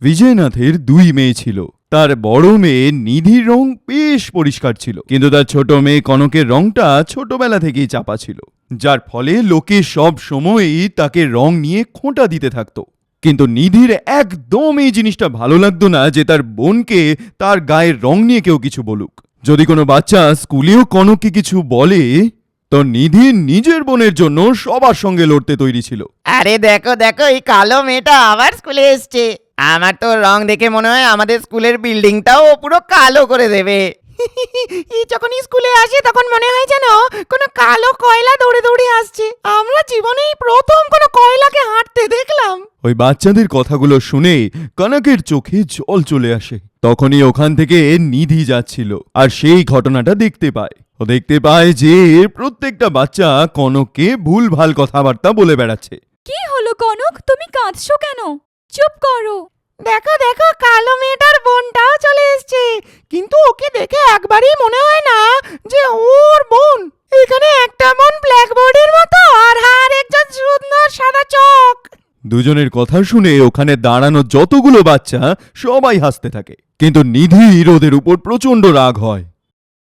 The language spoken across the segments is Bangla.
বিজয়নাথের দুই মেয়ে ছিল। তার বড় মেয়ে নিধির রং বেশ পরিষ্কার ছিল, কিন্তু তার ছোট মেয়ে কনকের রংটা ছোটবেলা থেকেই চাপা ছিল। যার ফলে লোকে সব সময়ই তাকে রং নিয়ে খোঁটা দিতে থাকতো। কিন্তু নিধির একদম এই জিনিসটা ভালো লাগতো না যে তার বোনকে তার গায়ের রং নিয়ে কেউ কিছু বলুক। যদি কোনো বাচ্চা স্কুলেও কনককে কিছু বলে তো নিধি নিজের বোনের জন্য সবার সঙ্গে লড়তে তৈরি ছিল। আরে দেখো দেখো এই কালো মেয়েটা আবার স্কুলে এসছে। আমার তো রং দেখে মনে হয় আমাদের স্কুলের বিল্ডিংটাও পুরো কালো করে দেবে। যখন স্কুলে আসে তখন মনে হয় যেন কোনো কালো কয়লা দৌড়ে দৌড়ে আসছে। আমরা জীবনেই প্রথম কোনো কয়লাকে হাঁটতে দেখলাম। ওই বাচ্চাদের কথাগুলো শুনে কনকের চোখে জল চলে আসে। তখনই ওখান থেকে নিধি যাচ্ছিল আর সেই ঘটনাটা দেখতে পায়। দেখতে পায় যে প্রত্যেকটা বাচ্চা কনককে ভুল ভালো কথাবার্তা বলে বেড়াচ্ছে। কি হলো কনক? তুমি কাঁদছো কেন? চুপ করো। দেখো দেখো কালো মেয়েটার বোনটাও চলে এসছে। কিন্তু ওকে দেখে একবারই মনে হয় না যে ওর বোন। এখানে একটা বোন ব্ল্যাকবোর্ডের মতো আর আর একজন সুন্দর সাদা চোখ। দুজনের কথা শুনে ওখানে দাঁড়ানো যতগুলো বাচ্চা সবাই হাসতে থাকে। কিন্তু নিধির ওদের উপর প্রচণ্ড রাগ হয়।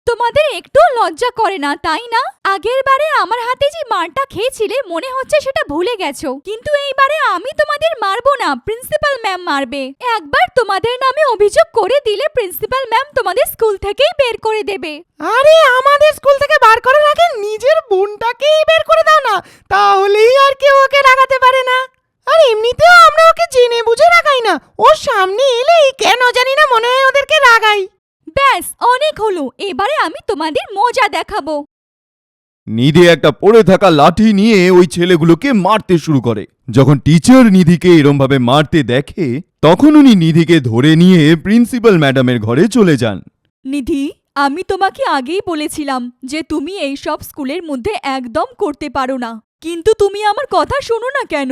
তোমাদের একটু লজ্জা করে না, তাই না? আগের বারে আমার হাতে যে মারটা খেয়েছিলে, মনে হচ্ছে সেটা ভুলে গেছো। কিন্তু এইবারে আমি তোমাদের মারবো না, প্রিন্সিপাল ম্যাম মারবে। একবার তোমাদের নামে অভিযোগ করে দিলে প্রিন্সিপাল ম্যাম তোমাদের স্কুল থেকেই বের করে দেবে। আরে, আমাদের স্কুল থেকে বার করার আগে নিজের বোনটাকেই বের করে দাও না, তাহলেই আর কেউ ওকে রাগাতে পারে না। আর এমনিতেও আমরা ওকে জেনে বুঝে রাখাই না ওর সামনে এলেই কেন জানি না মনে হয় ওদেরকে রাগাই। ব্যাস অনেক হলো। এবারে আমি তোমাদের মজা দেখাবো। নিধি একটা পড়ে থাকা লাঠি নিয়ে ওই ছেলেগুলোকে মারতে শুরু করে। যখন টিচার নিধিকে এরমভাবে মারতে দেখে তখন উনি নিধিকে ধরে নিয়ে প্রিন্সিপাল ম্যাডামের ঘরে চলে যান। নিধি আমি তোমাকে আগেই বলেছিলাম যে তুমি এই সব স্কুলের মধ্যে একদম করতে পারো না। কিন্তু তুমি আমার কথা শোনো না কেন?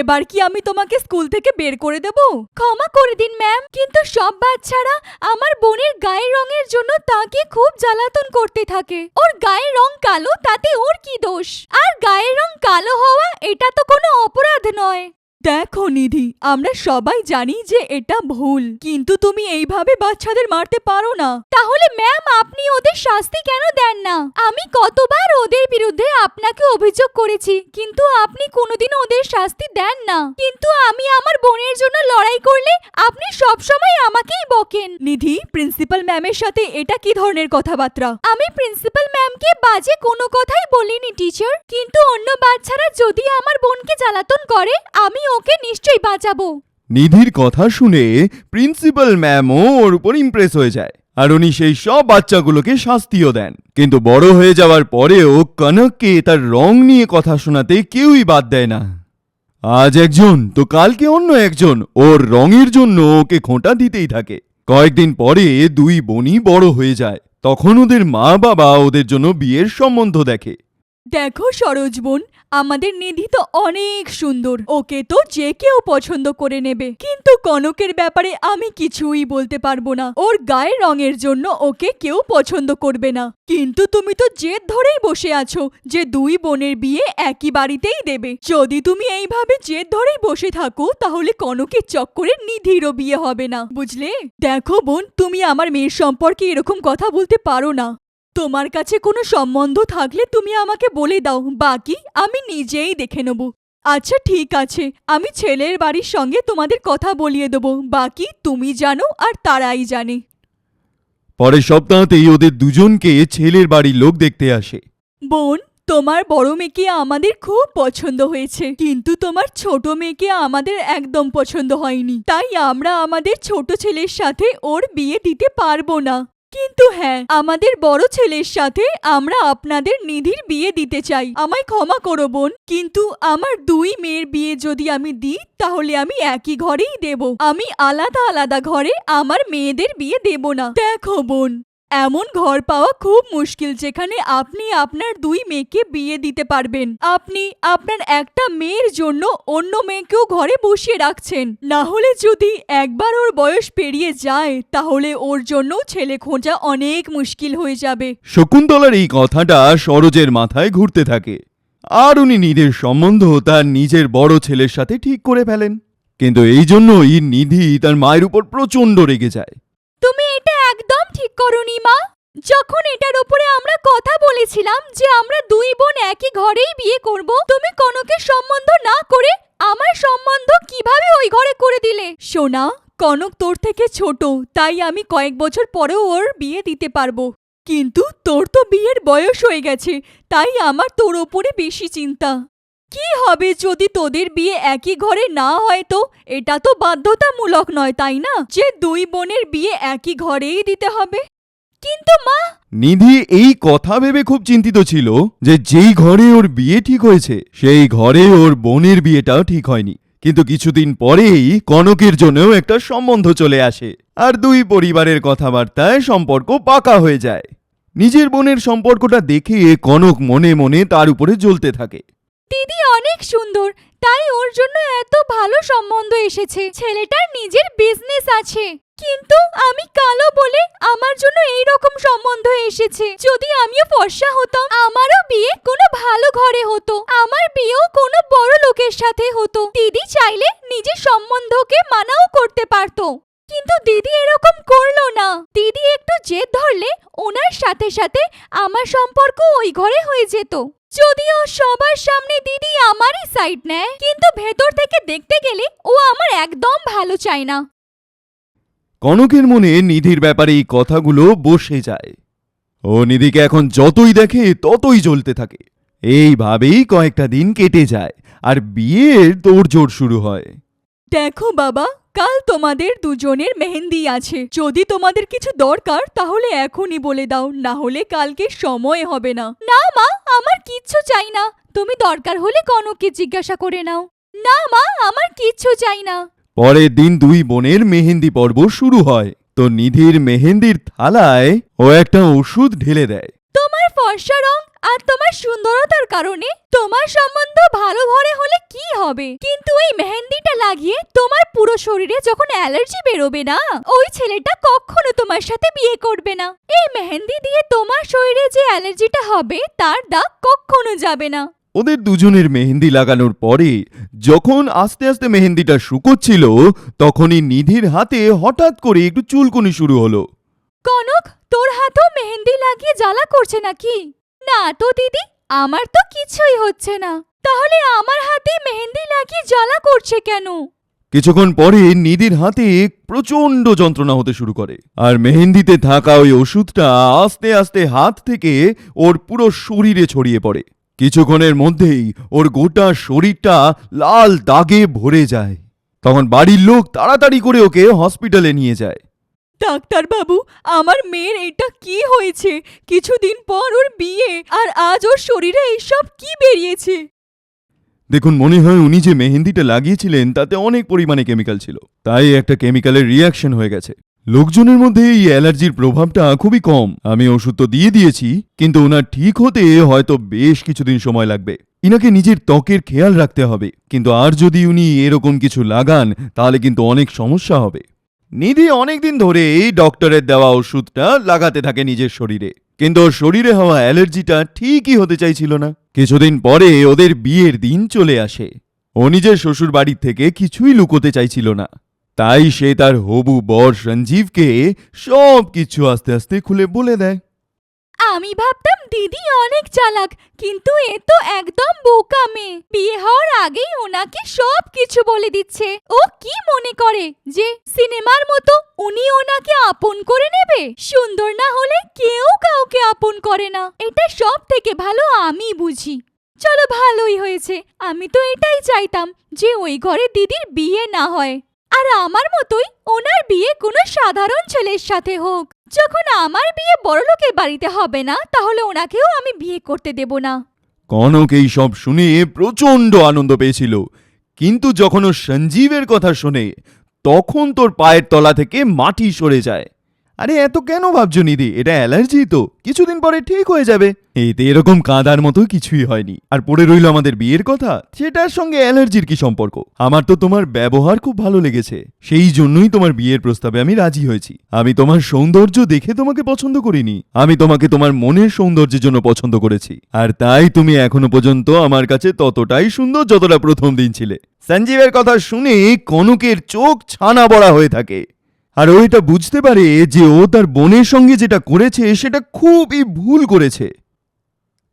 এবার কি আমি তোমাকে স্কুল থেকে বের করে দেব? ক্ষমা করে দিন, ম্যাম। কিন্তু সব বাচ্চারা আমার বোনের গায়ের রঙের জন্য তাকে খুব জ্বালাতন করতে থাকে। ওর গায়ের রং কালো, তাতে ওর কি দোষ? আর গায়ের রং কালো হওয়া, এটা তো কোনো অপরাধ নয়। দেখো নিধি আমরা সবাই জানি যে এটা ভুল। কিন্তু তুমি এইভাবে বাচ্চাদের মারতে পারো না। তাহলে ম্যাম আপনি ওদের শাস্তি কেন দেন না? আমি কতবার ওদের বিরুদ্ধে আপনাকে অভিযোগ করেছি কিন্তু আপনি কোনোদিন ওদের শাস্তি দেন না। কিন্তু আমি আমার বোনের জন্য লড়াই করলে আপনি সব সময় আমাকেই বকেন। নিধি প্রিন্সিপাল ম্যামের সাথে এটা কি ধরনের কথাবার্তা? আমি প্রিন্সিপাল ম্যামকে বাজে কোনো কথাই বলিনি টিচার কিন্তু অন্য বাচ্চারা যদি আমার বোনকে জ্বালাতন করে আমি ওকে নিশ্চয়ই বাঁচাবো। নিধির কথা শুনে প্রিন্সিপাল ম্যামও ওর উপর ইমপ্রেস হয়ে যায় আর উনি সেই সব বাচ্চাগুলোকে শাস্তিও দেন। কিন্তু বড় হয়ে যাওয়ার পরেও কনককে তার রং নিয়ে কথা শোনাতে কেউই বাদ দেয় না। আজ একজন, তো কালকে অন্য একজন, ওর রঙের জন্য ওকে খোঁটা দিতেই থাকে। কয়েকদিন পরে দুই বোনই বড় হয়ে যায়। তখন ওদের মা বাবা ওদের জন্য বিয়ের সম্বন্ধ দেখে। দেখো সরোজ বোন, আমাদের নিধি তো অনেক সুন্দর। ওকে তো যে কেউ পছন্দ করে নেবে। কিন্তু কনকের ব্যাপারে আমি কিছুই বলতে পারব না। ওর গায়ের রঙের জন্য ওকে কেউ পছন্দ করবে না। কিন্তু তুমি তো জেদ ধরেই বসে আছো যে দুই বোনের বিয়ে একই বাড়িতেই দেবে। যদি তুমি এইভাবে জেদ ধরেই বসে থাকো, তাহলে কনকের চক্করে নিধিরও বিয়ে হবে না। বুঝলে? দেখো বোন, তুমি আমার মেয়ের সম্পর্কে এরকম কথা বলতে পারো না। তোমার কাছে কোনো সম্বন্ধ থাকলে তুমি আমাকে বলে দাও বাকি আমি নিজেই দেখে নেব। আচ্ছা ঠিক আছে আমি ছেলের বাড়ির সঙ্গে তোমাদের কথা বলিয়ে দেবো বাকি তুমি জানো আর তারাই জানে। পরের সপ্তাহতেই ওদের দুজনকে ছেলের বাড়ির লোক দেখতে আসে। বোন তোমার বড় মেয়েকে আমাদের খুব পছন্দ হয়েছে কিন্তু তোমার ছোট মেয়েকে আমাদের একদম পছন্দ হয়নি। তাই আমরা আমাদের ছোট ছেলের সাথে ওর বিয়ে দিতে পারব না। কিন্তু হ্যাঁ আমাদের বড় ছেলের সাথে আমরা আপনাদের নিধির বিয়ে দিতে চাই। আমায় ক্ষমা করো বোন। কিন্তু আমার দুই মেয়ের বিয়ে যদি আমি দিই, তাহলে আমি একই ঘরেই দেব। আমি আলাদা আলাদা ঘরে আমার মেয়েদের বিয়ে দেব না। দেখো বোন। এমন ঘর পাওয়া খুব মুশকিল যেখানে আপনি আপনার দুই মেয়েকে বিয়ে দিতে পারবেন। আপনি আপনার একটা মেয়ের জন্য অন্য মেয়েকেও ঘরে বসিয়ে রাখছেন। না হলে যদি একবার ওর বয়স পেরিয়ে যায় তাহলে ওর জন্য ছেলে খোঁজা অনেক মুশকিল হয়ে যাবে। শকুন্তলার এই কথাটা সরোজের মাথায় ঘুরতে থাকে। আর উনি নিধির সম্বন্ধ তার নিজের বড় ছেলের সাথে ঠিক করে ফেলেন। কিন্তু এই জন্যই নিধি তার মায়ের উপর প্রচণ্ড রেগে যায়। তুমি এটা ঠিক করনি মা, যখন এটার উপরে আমরা কথা বলেছিলাম যে আমরা দুই বোন একই ঘরেই বিয়ে করব, তুমি কনকের সম্বন্ধ না করে আমার সম্বন্ধ কীভাবে ওই ঘরে করে দিলে? সোনা, কনক তোর থেকে ছোট, তাই আমি কয়েক বছর পরেও ওর বিয়ে দিতে পারব। কিন্তু তোর তো বিয়ের বয়স হয়ে গেছে, তাই আমার তোর ওপরে বেশি চিন্তা। কি হবে যদি তোদের বিয়ে একই ঘরে না হয় তো? এটা তো বাধ্যতামূলক নয়, তাই না? যে দুই বোনের বিয়ে একই ঘরেই দিতে হবে। কিন্তু মা! নিধি এই কথা ভেবে খুব চিন্তিত ছিল যে যেই ঘরে ওর বিয়ে ঠিক হয়েছে, সেই ঘরে ওর বোনের বিয়েটাও ঠিক হয়নি। কিন্তু কিছুদিন পরেই কনকের জন্যও একটা সম্বন্ধ চলে আসে, আর দুই পরিবারের কথাবার্তায় সম্পর্ক পাকা হয়ে যায়। নিজের বোনের সম্পর্কটা দেখে কনক মনে মনে তার উপরে জ্বলতে থাকে। দিদি অনেক সুন্দর, তাই ওর জন্য এত ভালো সম্বন্ধ এসেছে। ছেলেটার নিজের বিজনেস আছে, কিন্তু আমি কালো বলে আমার জন্য এই রকম সম্বন্ধ এসেছে। যদি আমিও ফর্সা হতাম, আমারও বিয়ে কোনো ভালো ঘরে হতো, আমার বিয়েও কোনো বড় লোকের সাথে হতো। দিদি চাইলে নিজের সম্বন্ধকে মানাও করতে পারতো, কিন্তু দিদি এরকম করল না। দিদি একটু জেদ ধরলে ওনার সাথে সাথে আমার সম্পর্ক ওই ঘরে হয়ে যেত। যদিও সবার সামনে দিদি আমারই সাইড নেয় কিন্তু ভেতর থেকে দেখতে গেলে ও আমার একদম ভালো চায় না। কনকের মনে নিধির ব্যাপারে এই কথাগুলো বসে যায়। ও নিধিকে এখন যতই দেখে ততই জ্বলতে থাকে। এইভাবেই কয়েকটা দিন কেটে যায় আর বিয়ের তোড়জোড় শুরু হয়। দেখো বাবা কাল তোমাদের দুজনের মেহেন্দি আছে। যদি তোমাদের কিছু দরকার তাহলে এখনই বলে দাও না হলে কালকে সময় হবে না। না মা কিচ্ছু চাই না। তুমি দরকার হলে কনককে জিজ্ঞাসা করে নাও। না, মা, আমার কিচ্ছু চাই না। পরের দিন দুই বোনের মেহেন্দি পর্ব শুরু হয়। তো নিধির মেহেন্দির থালায় ও একটা ওষুধ ঢেলে দেয়। ফর্সা রং আর তোমার সুন্দরতার কারণে তোমার সম্বন্ধ ভালো ঘরে হলে কি হবে? কিন্তু এই মেহেন্দিটা লাগিয়ে তোমার পুরো শরীরে যখন অ্যালার্জি বেরোবে না ওই ছেলেটা কখনো তোমার সাথে বিয়ে করবে না। এই মেহেন্দি দিয়ে তোমার শরীরে যে অ্যালার্জিটা হবে তার দাগ কখনো যাবে না। ওদের দুজনের মেহেন্দি লাগানোর পরে যখন আস্তে আস্তে মেহেন্দিটা শুকোচ্ছিল তখনই নিধির হাতে হঠাৎ করে একটু চুলকুনি শুরু হলো। কনক তোর হাতেও মেহেন্দি লাগিয়ে জ্বালা করছে নাকি? না তো, দিদি, আমার তো কিছুই হচ্ছে না। তাহলে আমার হাতে মেহেন্দি লাগিয়ে জ্বালা করছে কেন? কিছুক্ষণ পরে নিধির হাতে প্রচণ্ড যন্ত্রণা হতে শুরু করে। আর মেহেন্দিতে থাকা ওই ওষুধটা আস্তে আস্তে হাত থেকে ওর পুরো শরীরে ছড়িয়ে পড়ে। কিছুক্ষণের মধ্যেই ওর গোটা শরীরটা লাল দাগে ভরে যায়। তখন বাড়ির লোক তাড়াতাড়ি করে ওকে হসপিটালে নিয়ে যায়। ডাক্তার বাবু আমার মেয়ের এটা কি হয়েছে? কিছুদিন পর ওর বিয়ে, আর আজ ওর শরীরে এইসব কি বেরিয়েছে? দেখুন, মনে হয় উনি যে মেহেন্দিটা লাগিয়েছিলেন, তাতে অনেক পরিমাণে কেমিক্যাল ছিল। তাই একটা কেমিক্যালের রিয়াকশন হয়ে গেছে। লোকজনের মধ্যে এই অ্যালার্জির প্রভাবটা খুবই কম। আমি ওষুধ তো দিয়ে দিয়েছি, কিন্তু ওনার ঠিক হতে হয়তো বেশ কিছুদিন সময় লাগবে। ইনাকে নিজের ত্বকের খেয়াল রাখতে হবে। কিন্তু আর যদি উনি এরকম কিছু লাগান, তাহলে কিন্তু অনেক সমস্যা হবে। নিধি অনেকদিন ধরে এই ডক্টরের দেওয়া ওষুধটা লাগাতে থাকে নিজের শরীরে। কিন্তু ওর শরীরে হওয়া অ্যালার্জিটা ঠিকই হতে চাইছিল না। কিছুদিন পরে ওদের বিয়ের দিন চলে আসে। ও নিজের শ্বশুর বাড়ির থেকে কিছুই লুকোতে চাইছিল না। তাই সে তার হবু বর সঞ্জীবকে সব কিছু আস্তে আস্তে খুলে বলে দেয়। আমি ভাবতাম দিদি অনেক চালাক, কিন্তু এ তো একদম বোকা মেয়ে। বিয়ে আগেই ওনাকে সব কিছু বলে দিচ্ছে। ও কি মনে করে যে সিনেমার মতো উনি ওনাকে আপন করে নেবে? সুন্দর না হলে কেউ কাউকে আপন করে না। এটা সব থেকে ভালো আমি বুঝি। চলো ভালোই হয়েছে। আমি তো এটাই চাইতাম যে ওই ঘরে দিদির বিয়ে না হয়। আর আমার মতোই ওনার বিয়ে কোনো সাধারণ ছেলের সাথে হোক। যখন আমার বিয়ে বড়লোকের বাড়িতে হবে না, তাহলে ওনাকেও আমি বিয়ে করতে দেব না। কনক এই সব শুনে প্রচণ্ড আনন্দ পেয়েছিল। কিন্তু যখন ও সঞ্জীবের কথা শোনে, তখন তোর পায়ের তলা থেকে মাটি সরে যায়। আরে এত কেন ভাবছ নিধি? এটা অ্যালার্জি তো। কিছুদিন পরে ঠিক হয়ে যাবে। এতে এরকম কাঁদার মতো কিছুই হয়নি। আর পড়ে রইল আমাদের বিয়ের কথা, সেটার সঙ্গে অ্যালার্জির কি সম্পর্ক? আমার তো তোমার ব্যবহার খুব ভালো লেগেছে। সেই জন্যই তোমার বিয়ের প্রস্তাবে আমি রাজি হয়েছি। আমি তোমার সৌন্দর্য দেখে তোমাকে পছন্দ করিনি। আমি তোমাকে তোমার মনের সৌন্দর্যের জন্য পছন্দ করেছি। আর তাই তুমি এখনও পর্যন্ত আমার কাছে ততটাই সুন্দর যতটা প্রথম দিন ছিলে। সঞ্জীবের কথা শুনে কনকের চোখ ছানা বড়া হয়ে থাকে। আর ও এটা বুঝতে পারে যে ও তার বোনের সঙ্গে যেটা করেছে সেটা খুবই ভুল করেছে।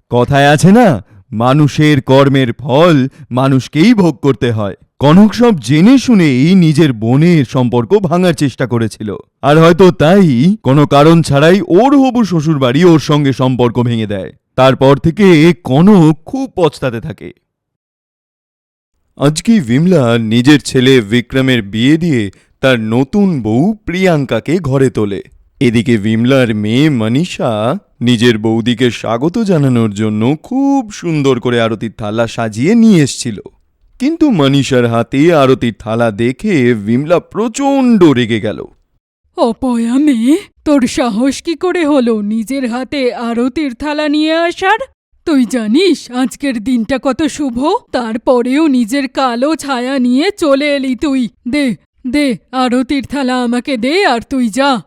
কথায় আছে না, মানুষের কর্মের ফল মানুষকেই ভোগ করতে হয়। কনক সব জেনে শুনেই নিজের বোনের সম্পর্ক ভাঙার চেষ্টা করেছিল। আর হয়তো তাই কোনো কারণ ছাড়াই ওর হবু শ্বশুর বাড়ি ওর সঙ্গে সম্পর্ক ভেঙে দেয়। তারপর থেকে কনক খুব পচতাতে থাকে। আজকে বিমলা নিজের ছেলে বিক্রমের বিয়ে দিয়ে তার নতুন বউ প্রিয়াঙ্কাকে ঘরে তোলে। এদিকে বিমলার মেয়ে মনীষা নিজের বৌদিকে স্বাগত জানানোর জন্য খুব সুন্দর করে আরতির থালা সাজিয়ে নিয়ে এসছিল। কিন্তু মনীষার হাতে আরতির থালা দেখে বিমলা প্রচণ্ড রেগে গেল। অপয়া মেয়ে, তোর সাহস কি করে হলো নিজের হাতে আরতির থালা নিয়ে আসার? তুই জানিস আজকের দিনটা কত শুভ? তারপরেও নিজের কালো ছায়া নিয়ে চলে এলি তুই। দে দে আরতির থালা আমাকে দে আর তুই যা।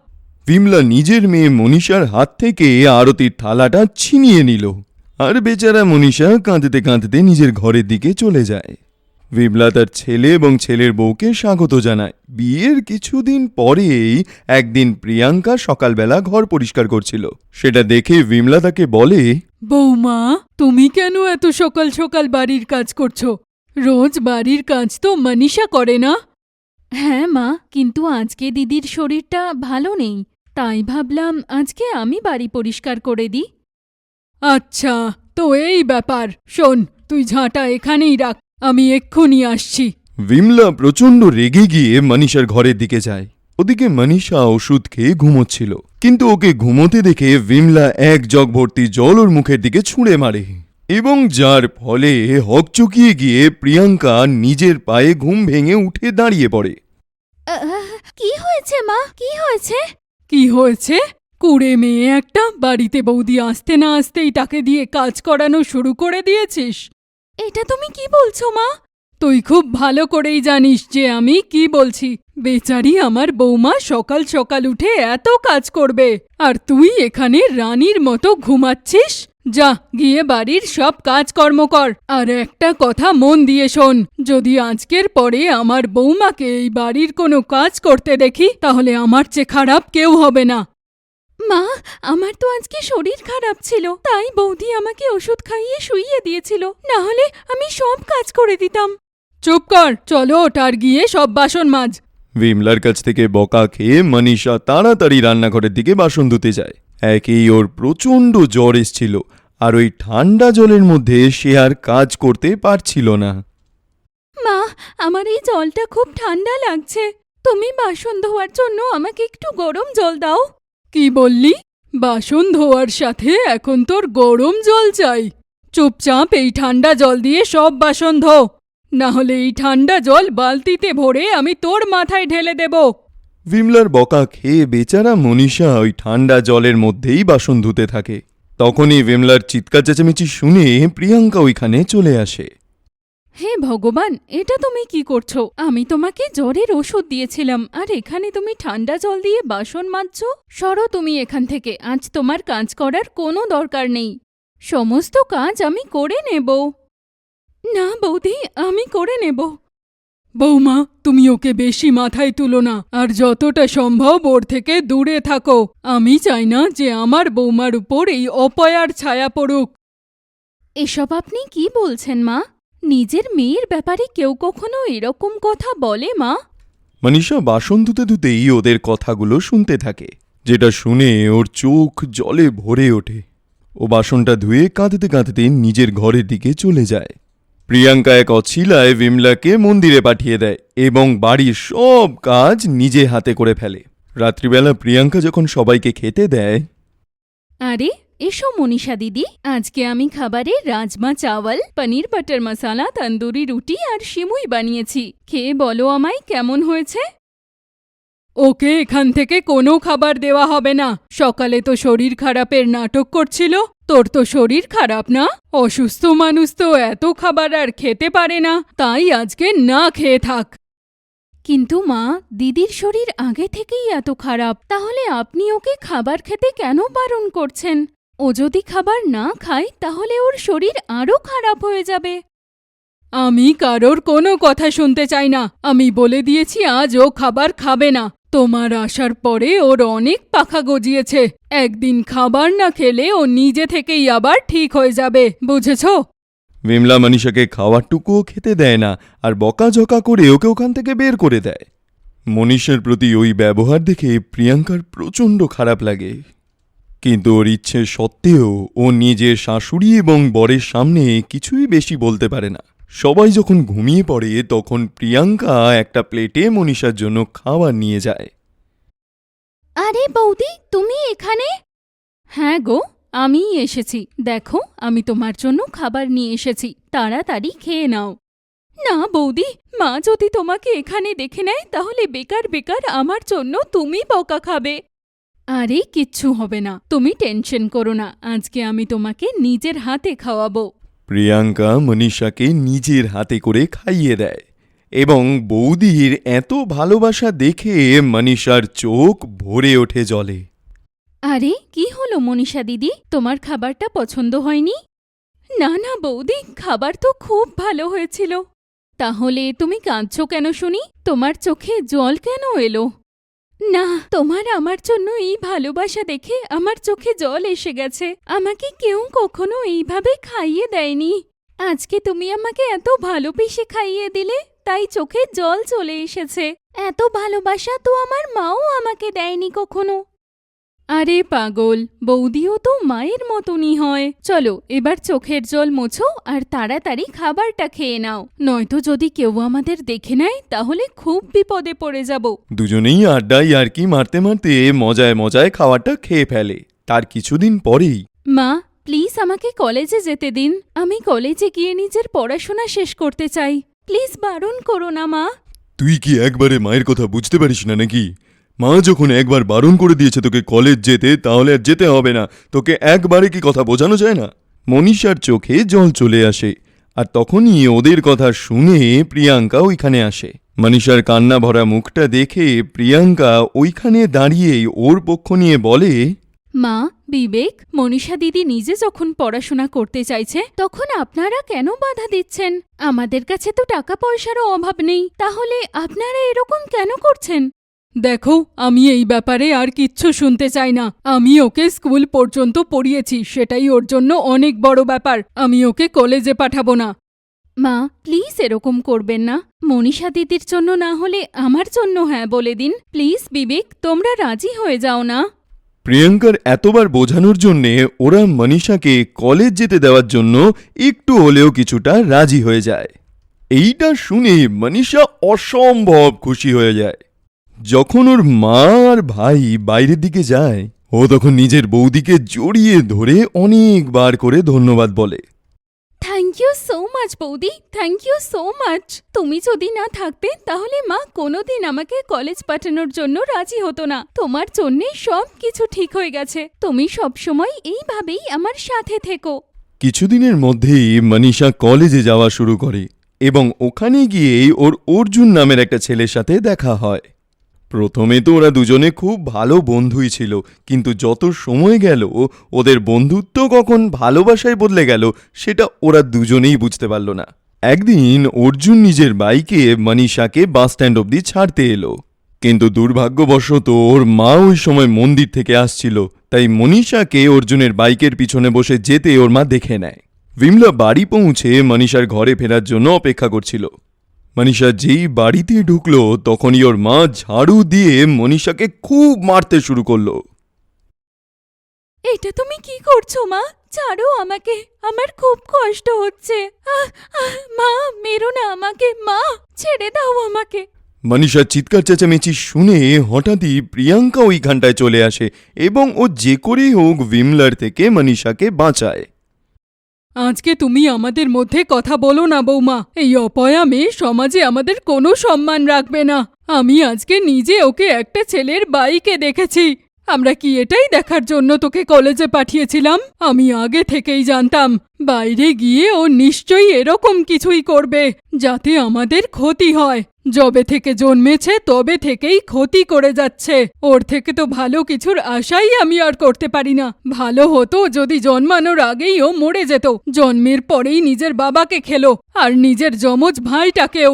বিমলা নিজের মেয়ে মনীষার হাত থেকে আরতির থালাটা ছিনিয়ে নিল। আর বেচারা মনীষা কাঁদতে কাঁদতে নিজের ঘরের দিকে চলে যায়। বিমলা তার ছেলে এবং ছেলের বউকে স্বাগত জানায়। বিয়ের কিছুদিন পরেই একদিন প্রিয়াঙ্কা সকালবেলা ঘর পরিষ্কার করছিল। সেটা দেখে বিমলা তাকে বলে বৌমা তুমি কেন এত সকাল সকাল বাড়ির কাজ করছ? রোজ বাড়ির কাজ তো মনীষা করে না। হ্যাঁ মা, কিন্তু আজকে দিদির শরীরটা ভালো নেই। তাই ভাবলাম আজকে আমি বাড়ি পরিষ্কার করে দিই। আচ্ছা তো এই ব্যাপার। শোন, তুই ঝাঁটা এখানেই রাখ। আমি এক্ষুনি আসছি। বিমলা প্রচণ্ড রেগে গিয়ে মনীষার ঘরের দিকে যায়। ওদিকে মনীষা ওষুধ খেয়ে ঘুমোচ্ছিল। কিন্তু ওকে ঘুমোতে দেখে বিমলা এক জগ ভর্তি জল ওর মুখের দিকে ছুঁড়ে মারে। এবং যার ফলে হকচকিয়ে গিয়ে প্রিয়াঙ্কা নিজের পায়ে ঘুম ভেঙে উঠে দাঁড়িয়ে পড়ে। কি হয়েছে মা? কি হয়েছে? কি হয়েছে? কুড়ে মেয়ে একটা বাড়িতে বৌদি আসতে না আসতেই তাকে দিয়ে কাজ করানো শুরু করে দিয়েছিস। এটা তুমি কি বলছো মা? তুই খুব ভালো করেই জানিস যে আমি কি বলছি। বেচারি আমার বৌমা সকাল সকাল উঠে এত কাজ করবে আর তুই এখানে রানীর মতো ঘুমাচ্ছিস? যা গিয়ে বাড়ির সব কাজকর্ম কর। আর একটা কথা মন দিয়ে শোন যদি আজকের পরে আমার বৌমাকে এই বাড়ির কোনো কাজ করতে দেখি তাহলে আমার চেয়ে খারাপ কেউ হবে না। মা আমার তো আজকে শরীর খারাপ ছিল তাই বৌদি আমাকে ওষুধ খাইয়ে শুইয়ে দিয়েছিল না হলে আমি সব কাজ করে দিতাম। চুপ কর চলো ওটার গিয়ে সব বাসন মাজ। বিমলার কাছ থেকে বকা খেয়ে মনীষা তাড়াতাড়ি রান্নাঘরের দিকে বাসন ধুতে যায়। একেই ওর প্রচণ্ড জ্বর এসছিল। আর ওই ঠান্ডা জলের মধ্যে সে আর কাজ করতে পারছিল না। মা আমার এই জলটা খুব ঠান্ডা লাগছে। তুমি বাসন ধোয়ার জন্য আমাকে একটু গরম জল দাও। কি বললি? বাসন ধোয়ার সাথে এখন তোর গরম জল চাই। চুপচাপ এই ঠান্ডা জল দিয়ে সব বাসন ধো। না হলে এই ঠান্ডা জল বালতিতে ভরে আমি তোর মাথায় ঢেলে দেব। বিমলার বকা খেয়ে বেচারা মনীষা ওই ঠান্ডা জলের মধ্যেই বাসন ধুতে থাকে। তখনই বিমলার চিৎকার চেঁচামেচি শুনে প্রিয়াঙ্কা ওইখানে চলে আসে। হে ভগবান, এটা তুমি কি করছ? আমি তোমাকে জ্বরের ওষুধ দিয়েছিলাম, আর এখানে তুমি ঠান্ডা জল দিয়ে বাসন মাজছো? সরো তুমি এখান থেকে, আজ তোমার কাজ করার কোনো দরকার নেই। সমস্ত কাজ আমি করে নেব। না বৌদি, আমি করে নেব। বৌমা তুমি ওকে বেশি মাথায় তুলো না আর যতটা সম্ভব ওর থেকে দূরে থাকো। আমি চাই না যে আমার বৌমার উপর এই অপয়ার ছায়া পড়ুক। এসব আপনি কি বলছেন মা? নিজের মেয়ের ব্যাপারে কেউ কখনো এরকম কথা বলে মা? মনীষা বাসন ধুতে ধুতেই ওদের কথাগুলো শুনতে থাকে যেটা শুনে ওর চোখ জলে ভরে ওঠে। ও বাসনটা ধুয়ে কাঁদতে কাঁদতে নিজের ঘরের দিকে চলে যায়। প্রিয়াঙ্কা এক অছিলায় বিমলাকে মন্দিরে পাঠিয়ে দেয় এবং বাড়ির সব কাজ নিজে হাতে করে ফেলে। রাত্রিবেলা প্রিয়াঙ্কা যখন সবাইকে খেতে দেয়, আরে, এসো মনীষা দিদি, আজকে আমি খাবারে রাজমা চাওয়াল, পনির বাটার মশালা, তন্দুরি রুটি আর সিমুই বানিয়েছি। খেয়ে বলো আমায়, কেমন হয়েছে? ওকে এখান থেকে কোনো খাবার দেওয়া হবে না। সকালে তো শরীর খারাপের নাটক করছিল। তোর তো শরীর খারাপ না? অসুস্থ মানুষ তো এত খাবার আর খেতে পারে না। তাই আজকে না খেয়ে থাক। কিন্তু মা, দিদির শরীর আগে থেকেই এত খারাপ। তাহলে আপনি ওকে খাবার খেতে কেন বারণ করছেন? ও যদি খাবার না খায়, তাহলে ওর শরীর আরও খারাপ হয়ে যাবে। আমি কারোর কোনো কথা শুনতে চাই না। আমি বলে দিয়েছি আজ ও খাবার খাবে না। তোমার আসার পরে ওর অনেক পাখা গজিয়েছে। একদিন খাবার না খেলে ও নিজে থেকেই আবার ঠিক হয়ে যাবে, বুঝেছ? বিমলা মনীষাকে খাওয়ারটুকুও খেতে দেয় না আর বকাঝকা করে ওকে ওখান থেকে বের করে দেয়। মনীষের প্রতি ওই ব্যবহার দেখে প্রিয়াঙ্কার প্রচণ্ড খারাপ লাগে। কিন্তু ওর ইচ্ছে সত্ত্বেও ও নিজের শাশুড়ি এবং বরের সামনে কিছুই বেশি বলতে পারে না। সবাই যখন ঘুমিয়ে পড়ে, তখন প্রিয়াঙ্কা একটা প্লেটে মনীষার জন্য খাবার নিয়ে যায়। আরে বৌদি, তুমি এখানে? হ্যাঁ গো আমি এসেছি। দেখো, আমি তোমার জন্য খাবার নিয়ে এসেছি। তাড়াতাড়ি খেয়ে নাও। না বৌদি, মা যদি তোমাকে এখানে দেখে নেয়, তাহলে বেকার বেকার আমার জন্য তুমি বকা খাবে। আরে কিচ্ছু হবে না, তুমি টেনশন করো না। আজকে আমি তোমাকে নিজের হাতে খাওয়াবো। প্রিয়াঙ্কা মনীষাকে নিজের হাতে করে খাইয়ে দেয় এবং বৌদির এত ভালোবাসা দেখে মনীষার চোখ ভরে ওঠে জলে। আরে, কি হলো মনীষা দিদি? তোমার খাবারটা পছন্দ হয়নি? না না বৌদি, খাবার তো খুব ভালো হয়েছিল। তাহলে তুমি কাঁদছ কেন শুনি? তোমার চোখে জল কেন এলো? না, তোমার আমার জন্য এই ভালোবাসা দেখে আমার চোখে জল এসে গেছে। আমাকে কেউ কখনো এইভাবে খাইয়ে দেয়নি। আজকে তুমি আমাকে এত ভালোবেসে খাইয়ে দিলে, তাই চোখে জল চলে এসেছে। এত ভালোবাসা তো আমার মাও আমাকে দেয়নি কখনো। আরে পাগল বৌদিও তো মায়ের মতনই হয়। চলো এবার চোখের জল মোছো আর তাড়াতাড়ি খাবারটা খেয়ে নাও। নয়তো যদি কেউ আমাদের দেখে নেয় তাহলে খুব বিপদে পড়ে যাব। দুজনেই আড্ডায় আর কি মারতে মারতে মজায় মজায় খাবারটা খেয়ে ফেলে। তার কিছুদিন পরেই। মা প্লিজ আমাকে কলেজে যেতে দিন। আমি কলেজে গিয়ে নিজের পড়াশোনা শেষ করতে চাই। প্লিজ বারণ করো না মা। তুই কি একবারে মায়ের কথা বুঝতে পারিস না নাকি? মা যখন একবার বারণ করে দিয়েছে তোকে কলেজ যেতে, তাহলে আর যেতে হবে না। তোকে একবারে কি কথা বোঝানো যায় না? মনীষার চোখে জল চলে আসে, আর তখনই ওদের কথা শুনে প্রিয়াঙ্কা ওইখানে আসে। মনীষার কান্না ভরা মুখটা দেখে প্রিয়াঙ্কা ওইখানে দাঁড়িয়েই ওর পক্ষ নিয়ে বলে, মা, বিবেক, মনীষা দিদি নিজে যখন পড়াশোনা করতে চাইছে, তখন আপনারা কেন বাধা দিচ্ছেন? আমাদের কাছে তো টাকা পয়সারও অভাব নেই। তাহলে আপনারা এরকম কেন করছেন? দেখো আমি এই ব্যাপারে আর কিচ্ছু শুনতে চাই না। আমি ওকে স্কুল পর্যন্ত পড়িয়েছি সেটাই ওর জন্য অনেক বড় ব্যাপার। আমি ওকে কলেজে পাঠাবো না। মা প্লিজ এরকম করবেন না। মনীষা দিদির জন্য না হলে আমার জন্য হ্যাঁ বলে দিন। প্লিজ বিবেক তোমরা রাজি হয়ে যাও না। প্রিয়াঙ্কার এতবার বোঝানোর জন্যে ওরা মনীষাকে কলেজ যেতে দেওয়ার জন্য একটু হলেও কিছুটা রাজি হয়ে যায়। এইটা শুনে মনীষা অসম্ভব খুশি হয়ে যায়। যখন ওর মা আর ভাই বাইরের দিকে যায় ও তখন নিজের বৌদিকে জড়িয়ে ধরে অনেকবার করে ধন্যবাদ বলে। থ্যাংক ইউ সো মাচ বৌদি। থ্যাংক ইউ সো মাচ তুমি যদি না থাকতে তাহলে মা কোনোদিন আমাকে কলেজ পাঠানোর জন্য রাজি হতো না। তোমার জন্যে সব কিছু ঠিক হয়ে গেছে। তুমি সবসময় এইভাবেই আমার সাথে থেকো। কিছুদিনের মধ্যেই মনীষা কলেজে যাওয়া শুরু করে এবং ওখানে গিয়েই ওর অর্জুন নামের একটা ছেলের সাথে দেখা হয়। প্রথমে তো ওরা দুজনে খুব ভালো বন্ধুই ছিল, কিন্তু যত সময় গেল, ওদের বন্ধুত্ব কখন ভালোবাসায় বদলে গেল, সেটা ওরা দুজনেই বুঝতে পারল না। একদিন অর্জুন নিজের বাইকে মনীষাকে বাস স্ট্যান্ড অবধি ছাড়তে এলো। কিন্তু দুর্ভাগ্যবশত ওর মা ওই সময় মন্দির থেকে আসছিল, তাই মনীষাকে অর্জুনের বাইকের পিছনে বসে যেতে ওর মা দেখে নেয়। বিমলা বাড়ি পৌঁছে মনীষার ঘরে ফেরার জন্য অপেক্ষা করছিল। মনীষা যেই বাড়িতে ঢুকলো তখনই ওর মা ঝাড়ু দিয়ে মনীষাকে খুব মারতে শুরু করল। এটা তুমি কি করছ মা? ছাড়ো আমাকে। আমার খুব কষ্ট হচ্ছে। মা মেরো না আমাকে। মা ছেড়ে দাও আমাকে। মনীষার চিৎকার চেঁচামেচি শুনে হঠাৎই প্রিয়াঙ্কা ওইখানটায় চলে আসে এবং ও যে করেই হোক ভিমলার থেকে মনীষাকে বাঁচায়। আজকে তুমি আমাদের মধ্যে কথা বলো না, বৌমা। এই অপয়া মেয়ে সমাজে আমাদের কোনো সম্মান রাখবে না। আমি আজকে নিজে ওকে একটা ছেলের বাইকে দেখেছি। আমরা কি এটাই দেখার জন্য তোকে কলেজে পাঠিয়েছিলাম? আমি আগে থেকেই জানতাম, বাইরে গিয়ে ও নিশ্চয়ই এরকম কিছুই করবে, যাতে আমাদের ক্ষতি হয়। যবে থেকে জন্মেছে, তবে থেকেই ক্ষতি করে যাচ্ছে। ওর থেকে তো ভালো কিছুর আশাই আমি আর করতে পারি না। ভালো হতো যদি জন্মানোর আগেই ও মরে যেত, জন্মের পরেই নিজের বাবাকে খেলো, আর নিজের যমজ ভাইটাকেও।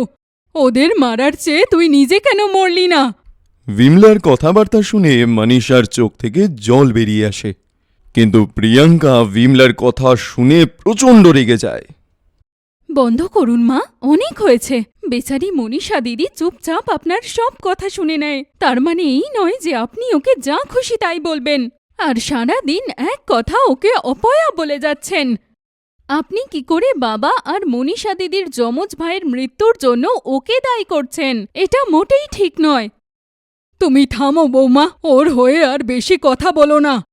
ওদের মারার চেয়ে তুই নিজে কেন মরলি না? বিমলার কথাবার্তা শুনে মনীষার চোখ থেকে জল বেরিয়ে আসে। কিন্তু প্রিয়াঙ্কা বিমলার কথা শুনে প্রচণ্ড রেগে যায়। বন্ধ করুন মা, অনেক হয়েছে। বেচারি মনীষা দিদি চুপচাপ আপনার সব কথা শুনে নেয়। তার মানে এই নয় যে আপনি ওকে যা খুশি তাই বলবেন। আর সারা দিন এক কথা ওকে অপয়া বলে যাচ্ছেন। আপনি কি করে বাবা আর মনীষা দিদির যমজ ভাইয়ের মৃত্যুর জন্য ওকে দায়ী করছেন? এটা মোটেই ঠিক নয়। তুমি থামো, বৌমা। ওর হয়ে আর বেশি কথা বলো না।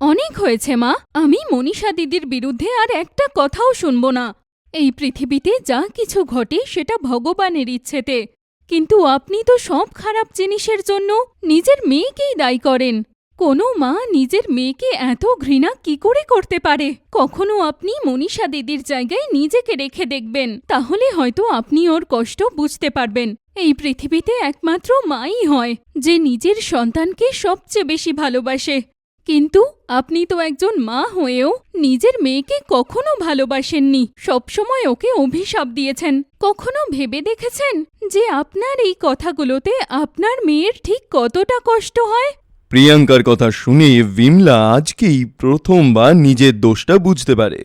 অনেক হয়েছে, মা। আমি মনীষা দিদির বিরুদ্ধে আর একটা কথাও শুনব না। এই পৃথিবীতে যা কিছু ঘটে সেটা ভগবানের ইচ্ছেতে। কিন্তু আপনি তো সব খারাপ জিনিসের জন্য নিজের মেয়েকেই দায়ী করেন। কোনো মা নিজের মেয়েকে এত ঘৃণা কি করে করতে পারে? কখনো আপনি মনীষা দিদির জায়গায় নিজেকে রেখে দেখবেন, তাহলে হয়তো আপনি ওর কষ্ট বুঝতে পারবেন। এই পৃথিবীতে একমাত্র মাই হয়, যে নিজের সন্তানকে সবচেয়ে বেশি ভালোবাসে। কিন্তু আপনি তো একজন মা হয়েও নিজের মেয়েকে কখনো ভালোবাসেননি। সবসময় ওকে অভিশাপ দিয়েছেন। কখনো ভেবে দেখেছেন যে আপনার এই কথাগুলোতে আপনার মেয়ের ঠিক কতটা কষ্ট হয়? প্রিয়াঙ্কার কথা শুনে বিমলা আজকেই প্রথমবার নিজের দোষটা বুঝতে পারে।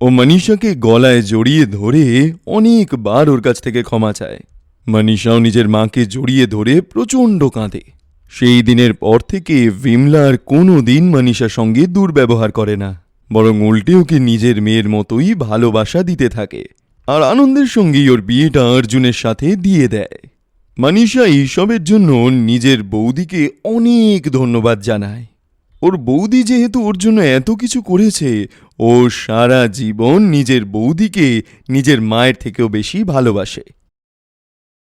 ও মনীষাকে গলায় জড়িয়ে ধরে অনেকবার ওর কাছ থেকে ক্ষমা চায়। মনীষাও নিজের মাকে জড়িয়ে ধরে প্রচণ্ড কাঁদে। সেই দিনের পর থেকে বিমলা আর কোনো দিন মনীষার সঙ্গে দুর্ব্যবহার করে না, বরং উল্টে ওকে নিজের মেয়ের মতোই ভালোবাসা দিতে থাকে। আর আনন্দের সঙ্গেই ওর বিয়েটা অর্জুনের সাথে দিয়ে দেয়। মানিষা এইসবের জন্য নিজের বৌদিকে অনেক ধন্যবাদ জানায়। ওর বৌদি যেহেতু ওর জন্য এত কিছু করেছে, ও সারা জীবন নিজের বৌদিকে নিজের মায়ের থেকেও বেশি ভালোবাসে।